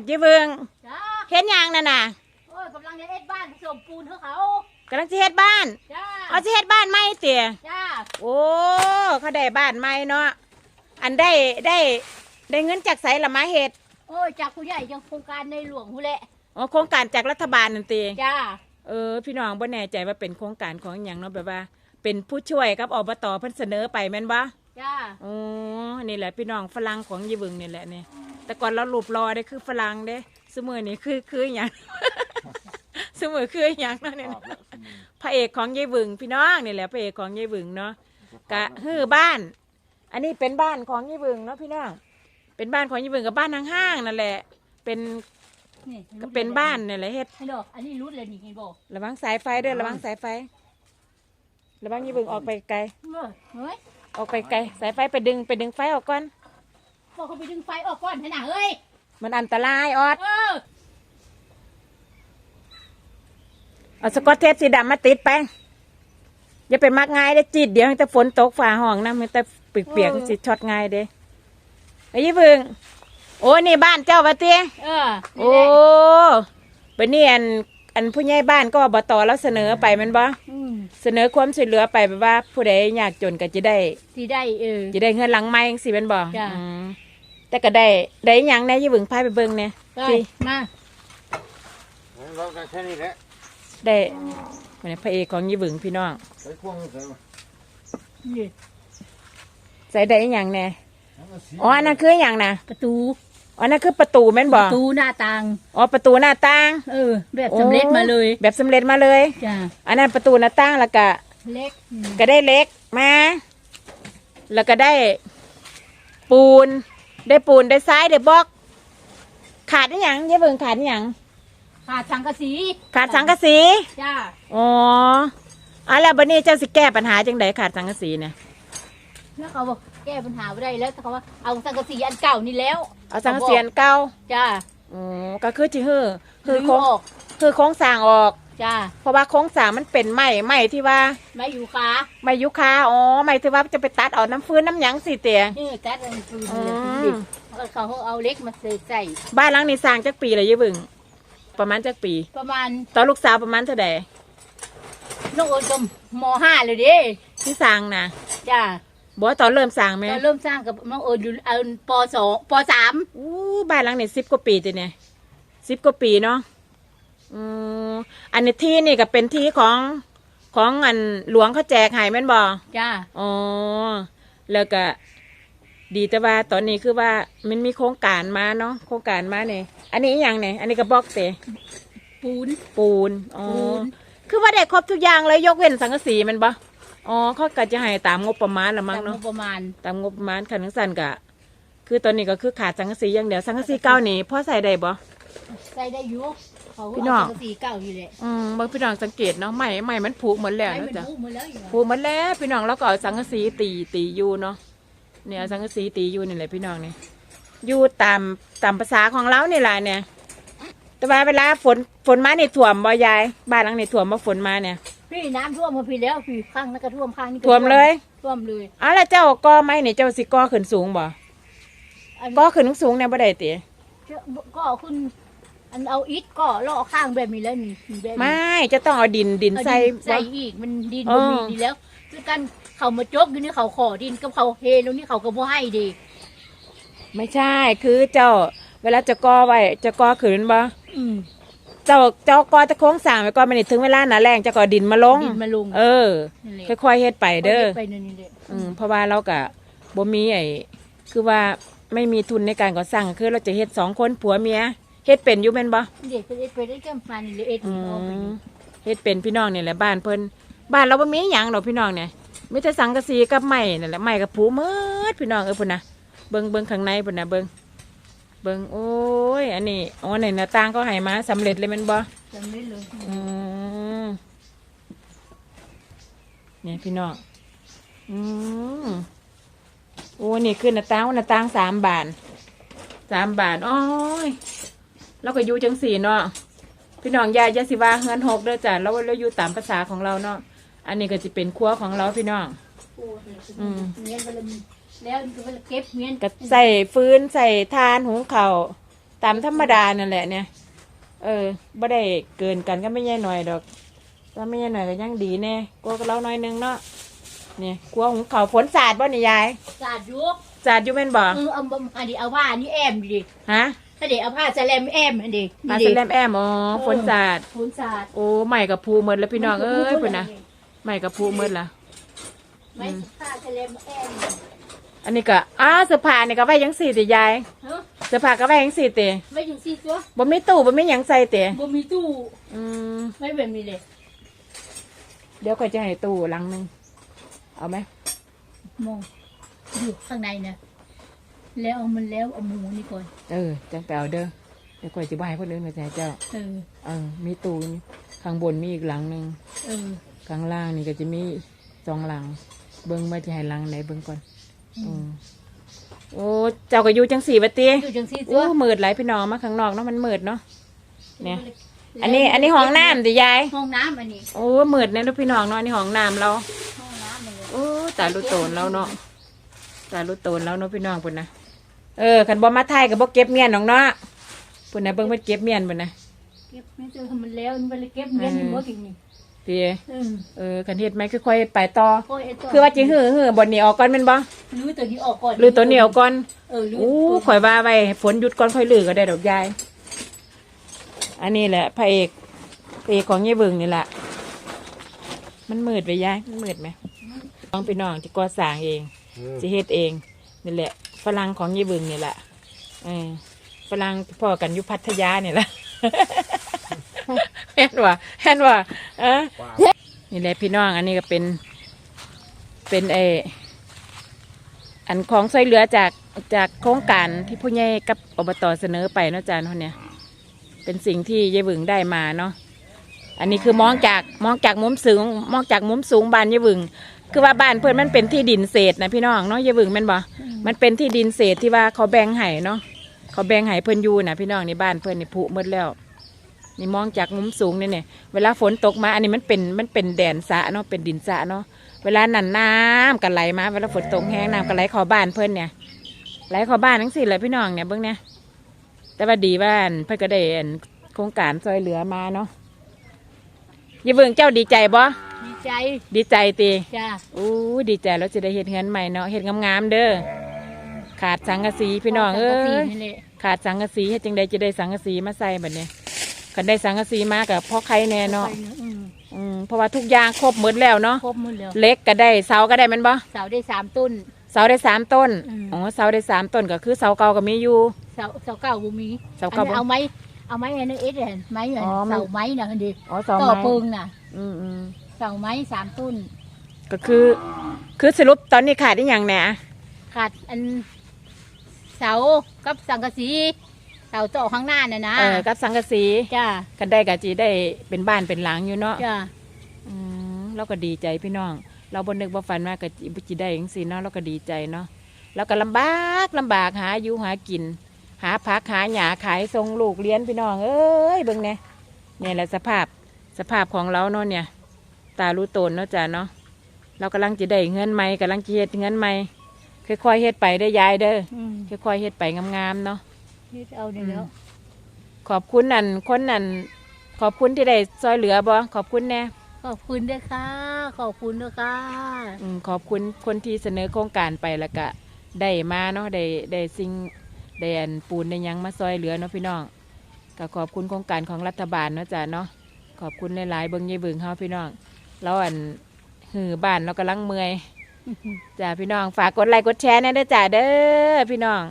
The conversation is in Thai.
ดยี่เบิงจ้าเฮ็ดหยังนั่นน่ะโอ้ยกำลังจะเอ็ดบ้านผสมปูนเขาเขากำลังสิเฮ็ดบ้านจ้าเอาสิเฮ็ดบ้านใหม่เตี๋ยจ้าโอ้เขาได้บ้านใหม่เนาะอันได้ได้ได้เงินจากไสละมาเฮ็ดโอ้ยจากผู้ใหญ่ยังโครงการในหลวงหูแหละอ๋อโครงการจากรัฐบาลนั่นติจ้าเออพี่น้องบ่แน่ใจว่าเป็นโครงการของอหย่างเนาะแบบว่า เป็นผู้ช่วยกับอบตเพิ่นเสนอไปแม่นบ่จ้าอ๋อนี่แหละพี่น้องฝรั่งของยีบึงนี่แหละนี่ แต่ก่อนเราหลบรอได้คือฝรั่งเด้สมือนี่คือคืออหย่าง สมือคืออหย่างเนาะเนี่ยพระเอกของยีบึงพี่น้องนี่แหละพระเอกของยีบึงเนาะกะฮือบ้าน อันนี้เป็นบ้านของยีบึงเนาะพี่น้องเป็นบ้านของยีบึงกับบ้านห้างๆนั่นแหละ เป็นนี่ก็เป็นบ้านนี่แหละเฮ็ดให้ดอกอันนี้รุดเลยนี่เห็นบอกระวังสายไฟเด้อระวังสายไฟระวังยีบึงออกไปไกลเออเฮ้ยออกไปไกล สายไฟไปดึงไปดึงไฟออกก่อน บอกเขาไปดึงไฟออกก่อนให้หนาเฮ้ย มันอันตรายออดเออ เอาสกอตเทปสีดำมาติดไป อย่าไปมักง่ายได้อจีดเดี๋ยวให้แต่ฝนตกฝ่าห้องนะมันแต่เปียกๆสิช็อตง่ายเด้ไอ้ยี่เพึงโอ้นี่บ้านเจ้าวะเตี้ย เออโอ้เป็นนี่อันอันผู้ใหญ่บ้านก็อบตแล้วเสนอไปแมันบ่อืมเสนอความช่วยเหลือไปแบบว่าผู้ใดยากจนก็จะได้ที่ได้เออ จะได้เงินหลังไม้สิเป็นบ่จ้ะ อืม แต่ก็ได้ได้หยังแน่ยี่เพึงพายไปเบิ่งเนี่ยได้สิมาเราได้แค่นี้แหละได้เนี่ยพระเอกของยี่เพึงพี่น้องไปควงใส่มานี่ใส่ได้หยังแน่แล้วก็สีอ๋ออันนั้นคืออหย่างนะประตูอ๋อนั่นคือประตูแม่นปบ่ระตูหน้าต่าง อ๋อประตูหน้าต่างเออ แบบสำเร็จมาเลยโอ้แบบสำเร็จมาเลย จ้าอันนั้นประตูหน้าต่างแล้วก็ เล็กอืมก็ได้เหล็กมา แล้วก็ได้ปูน ได้ปูนได้ทรายได้บล็อก ขาดอหย่างเยาเบิ่งขาดอหย่างขาดสังกะสีขาดสังกะสีจ้าอ๋ออะแล้วบัดนี้เจ้าสิแก้ปัญหาจังไดขาดสังกะสีเนี่ยแล้วเขาบอกแก้ปัญหาไม่ได้แล้วแต่เขาว่าเอาสังกะสีอันเก่านี่แล้วเอาสังกะสีอันเก่าจ้าอ๋อก็คือจิฮือคือรื้โครงออกคือโครงสร้างออก จ้าเพราะว่าโครงสร้างมันเป็นไม้ไม้ที่ว่าไม่อยู่ขาไม่ยุคาอ๋อไม่ถือว่าจะไปตัดเอาน้ำฟื้นน้ำหยังสิเตียนี่จัดมันคืออืมดิบแล้วเขาเอาเล็กมาใส่ใส่บ้านหลังนี้สร้างจักปีเลยยี่บึงประมาณจักปี ประมาณตอนลูกสาวประมาณเท่าใดน้องโอนก็มห้าเลยดิที่สร้างนะจ้าบอกว่าตอนเริ่มสร้างไหมเราเริ่มสร้างกับน้องโอนอยู่เอาปสองปสามอู้บ้านหลังนี้สิบกว่าปีตีเนี่ยสิบกว่าปีเนาะ อืมอันนี้ที่นี่ก็เป็นที่ของของอันหลวงเขาแจกให้แม่นบ่จ้าอ๋อแล้วก็ดีแต่ว่าตอนนี้คือว่ามันมีโครงการมาเนาะโครงการมาเนี่ยอันนี้อหย่างเนี่ยอันนี้ก็บล็อกเตปูน ปูนอ๋อปูน คือว่าได้ครบทุกอย่างเลยยกเว้นสังกะสีแมันปะอ๋อเขาก็จะให้ตามงบประมาณละมั้งตามงเนาะบประมาณตามงบประมาณคันทั้งสั้นกะ คือตอนนี้ก็คือขาดสังกะสีอย่างเดียวสังกะสีเก้านี่พอใส่ได้บ่ ใส่ได้อยุเขาพี่เอาน้องสังกะสีเก่าอยู่เลยอืมบางพี่น้องสังเกตเนาะใหม่ใหม่มันผุหมดแล้วไอ้เนาะมันจ้ะพูมาแล้วอยู่ผุหมดแล้วพี่น้องแล้วก็เอาสังกะสีตีตีอยู่เนาะเนี่ยเอาสังกะสีตีอยู่นี่แหละพี่น้องเนี่ยอยู่ตามตามภาษาของเรานี่แหละเนี่ย แต่ว่าเวลาฝนฝนมานี่ถ่วมบ่ยายบ้านหลังนี่ถ่วมบ่ฝนมาเนี่ย พี่น้ำท่วมมาพี่แล้วพี่ข้างนั้นก็ท่วมข้างนี้ก็ท่วมเลย ท่วมเลยอ้าวแล้วเจ้าก่อไม้นี่เจ้าสิก่อขึ้นสูงบ่อันก่อขึ้นสูงเนี่ยบ่ได้ติก็เอาขึ้น อันเอาอิฐก็ล่อข้างแบบนี้แล้วนี่แบบนี้ไม่จะต้องเอาดินดินเอาใส่ดินใส่บ่อีกมันดินเอบ่อมีดีแล้วคือกันเขามาจกอยู่นี่เขาขอดินกับเขาเฮแล้วนี่เขาก็บ่ให้ดีไม่ใช่ คือเจ้า เวลาจะก่อไว้จะก่อขึ้นบ่อืมเจ้าเจ้าก่อจะโค้งสร้างไว้ก่อนมันนี่ถึงเวลาหน้าแรงจะก่อดินมาลง ดินมาลงเออ นั่นแหละค่อยๆเฮ็ดไปเด้อ ไปนั่นนี่แหละอืมเพราะว่าเราก็บ่มีไอ้คือว่าไม่มีทุนในการก่อสร้างคือเราจะเฮ็ดสองคนผัวเมีย เฮ็ดเป็นอยู่แม่นบ่เด็กไปเอ็ดไปได้แก้มฟันนี่เลยเอ็ดอืนี่เอาไปมนี่เฮ็ดเป็นพี่น้องนี่แหละบ้านเพิ่นบ้านเราบ่มีหยังดอกพี่น้องเนี่ยมีแต่สังกะสีกับไม้นั่นแหละไม้กับผูหมืดพี่น้องเออพุ่นน่ะเบิ่งเบิ่งข้างในพุ่นน่ะเบิ่งเบิ่งโอ้ยอันนี้อ๋อในหน้าต่างก็ให้มาสำเร็จเลยแม่นบ่ จำได้เลยอืมเนี่ยพี่น้อง อืมโอ้นี่คือหน้าต่างหน้าต่างสามบาน สามบาน โอ้ย เราก็อยู่จังสี่เนาะพี่น้องยายยาสิว่าเฮือนหกเด้อจ้ะแล้วเราอยู่ตามภาษาของเราเนาะอันนี้ก็จะเป็นครัวของเราพี่น้องโอ้ยอืมเงี้ยก็เลยแล้วก็เก็บเงี้ยก็ใส่ฟืนใส่ทานหุงข้าวตามธรรมดานั่นแหละเนี่ย เออบ่ได้เกินกันก็ไม่แย่หน่อยดอกถ้าไม่แย่หน่อยก็ยังดีแน่กลัวกับเราหน่อยนึงเนาะเนี่ยกลัวหุงข้าวฝนสาดบ่นี่ยายสาดยุกสาดอยู่แม่นบ่เออเอาบ่อันนี้เอาผ้าอันนี้แอมดิฮะถ้า เดี๋ยวเอาผ้าสแลมแอมอันดิมาสแลมแอมอ๋อฝนสาด ฝนสาดโอ้ใหม่กับภูหมดแล้วพี่น้องเอ้ยพุ่นนะใหม่กับภูหมดละไม่ผ้าสแลมแอมอันนี้ก็อ้าวเสื้อผ้านี่ก็ไว้ยังสี่ติยายเฮ้ยเสื้อผ้าก็ไว้ยังสี่ติไม่อยู่ซีตัวบ่มีตู้บ่มีหยังใส่ติบ่มีตู้อืมไม่แบบนี้เลยเดี๋ยวค่อยจะให้ตู้หลังหนึงเอาไหมมองอยู่ข้างในนะ แล้วเอามันแล้วเอาหมูนี่ก่อน เออจังไปเอาเด้อเดี๋ยวค่อยจะบ่ให้คนอื่นมาแจกเจ้า เออ เออ มีตู้นี่ข้างบนมีอีกหลังหนึงเออ ข้างล่างนี่ก็จะมีสองหลัง เบิ่งมาจะให้หลังไหนเบิ่งก่อน อืม โอ้เจ้าก็อยู่จังสี่บัดติอยู่จังซีตัโอ้วมืดหลายพี่น้องมาข้างนอกเนาะมันมืดเนาะ เนี่ย อันนี้ อันนี้ห้องน้ำดิยาย ห้องน้ำอันนี้โอ้มืดเนี่ยลูกพี่น้องเนาะอันนี่ห้องน้ำเรา ห้องน้ำมันเลยโอ้ตาลูกโตนเราเนาะตาลูกโตนเราเนาะพี่น้องปุ่นนะ เออขันบ่มาไทยกับบ่เก็บเมียนน้องเนาะปุ่นนะเบิ่งเพิ่นเก็บเมียนปุ่นนะเก็บไม่เจอมันแล้วมันเลยเก็บเงินอยู่บ่กินนี่ตีเออเออขันเฮ็ดไหมค่อยๆไปต่อโอ้ยไตัวคือว่าจิหื้อหื้อบ่หนีออกก่อนแม่นบ่ลื้อตัวนี้ออกก่อนหรือตัวเหนียวก่อนเออลื้อโอ้ตัวข่อยว่าไว้ให้ฝนหยุดก่อนค่อยลือก็ได้ดอกยาย อันนี้แหละพระเอกพระเอกของยายเบิ่งนี่แหละมันมืดไปยายมันมืดไหมน้องพี่น้องที่ก่อสร้างเองสิเฮ็ดเอง นี่แหละฝรั่งของยี่บึงนี่แหละเออฝรั่งพ่อกันอยู่พัทยานี่แหละเห็นว่าเห็นว่าเออนี่แหละพี่น้อง อันนี้ก็เป็น เป็นเอออันของช่วยเหลือจากจากโครงการที่ผู้ใหญ่กับอบตเสนอไปเนาะจานเขาเนี่ยเป็นสิ่งที่ยายบึงได้มาเนาะอันนี้คือมองจากมองจากมุมสูง มองจากมุมสูงบ้านยายบึง คือว่าบ้านเพื่อนมันเป็นที่ดินเศษนะพี่น้องเนาะอย่าบึงแมันบ่มันเป็นที่ดินเศษที่ว่าเขาแบ่งให้เนาะเขาแบ่งให้เพื่อนอยู่นะพี่น้องในบ้านเพื่อนนี่ผุหมดแล้ว นี่มองจากมุมสูงนี่เนี่ยเวลาฝนตกมา อันนี้มันเป็นมันเป็นแดนสระเนาะเป็นดินสระเนาะเวลานั่นน้ำกันไหลมาเวลาฝนตกแห้งน้ำกันไหลเข้าบ้านเพื่อนเนี่ยไหลเข้าบ้านทั้งสิ้นเลยพี่น้องเนี่ยเบิ้งเนี่ยแต่ว่าดีว่าอันเพื่อนก็ได้อันโครงการซอยเหลือมาเนาะอ ย่าเบิ่งเจ้าดีใจบ่ดีใจดีใจตีจ้าอู้ดีใจแล้วจะได้เห็ดเงินใหม่เนาะเห็ดงามๆเด้อขาดสังกะสีพี่น้องเอ้ยนี่แหละขาดสังกะสีเฮ็ดจังใดจะได้สังกะสีมาใส่แบบนี้คันได้สังกะสีมากับพ่อใครแน่เนาะอืมอืมเพราะว่าทุกอย่างครบหมดแล้วเนาะครบหมดแล้วเล็กก็ได้เสาก็ได้แมันบ่เสาได้สามต้นเสาได้สามต้นอืมอ๋อเสาได้สามต้นก็คือเสาเก่าก็มีอยู่เสาเสาเก่าบ่มีเสาเก่าบ่อันนี้เอาไม้ เอาไม้อันนึงเอ็ดเห็นไม้อันอ๋อมัน เสาไม้น่ะอันดีอ๋อเสาต่อไม้เพิงน่ะอืมอืมเสาไม้สามต้นก็คือ คือสรุปตอนนี้ขาดอีหยังแหน่ขาดอันเสากับสังกะสีเสาต่อข้างหน้าน่ะนะเออกับสังกะสีจ้ากันได้ก็จีได้เป็นบ้านเป็นหลังอยู่เนาะ จ้าอืมเราก็ดีใจพี่น้อง เราบนนึกบ่ฝันว่าก็จิจิได้จังซี่เนาะเราก็ดีใจเนาะแล้วก็ลำบากลำบากหาอยู่หากิน หาผักหาหญ้าขายส่งลูกเรียนพี่น้อง เอ้ยเบิ่งเนี่ยเนี่ยแหละสภาพสภาพของเราเนาะเนี่ย ตารู้ตนเนาะจ้ะเนาะเรากำลังจะได้เงินใหม่กำลังจะเฮ็ดเงินใหม่ค่อยๆเฮ็ดไปได้อยายเด้ออืมค่อยๆเฮ็ดไปงามๆเนาะ นี่เอาเดี๋ยวแล้วขอบคุณนั่นคนนั่นขอบคุณที่ได้ซอยเหลือบ่ขอบคุณแน่ขอบคุณด้วยค่ะ ขอบคุณด้วยค่ะอืมขอบคุณคนที่เสนอโครงการไปแล้วก็ได้มาเนาะได้ได้สิ่ง ได้อันปูนได้หยังมาซอยเหลือเนาะพี่น้องก็ขอบคุณโครงการของรัฐบาลเนาะจ้ะเนาะขอบคุณหลายๆเบิ้งยี่เบิ้งเฮาพี่น้องแล้วอันหือบ้านเรากำลังเมื่อยจ้ะพี่น้องฝากกดไลค์กดแชร์แน่เด้อจ้ะเด้อพี่น้อง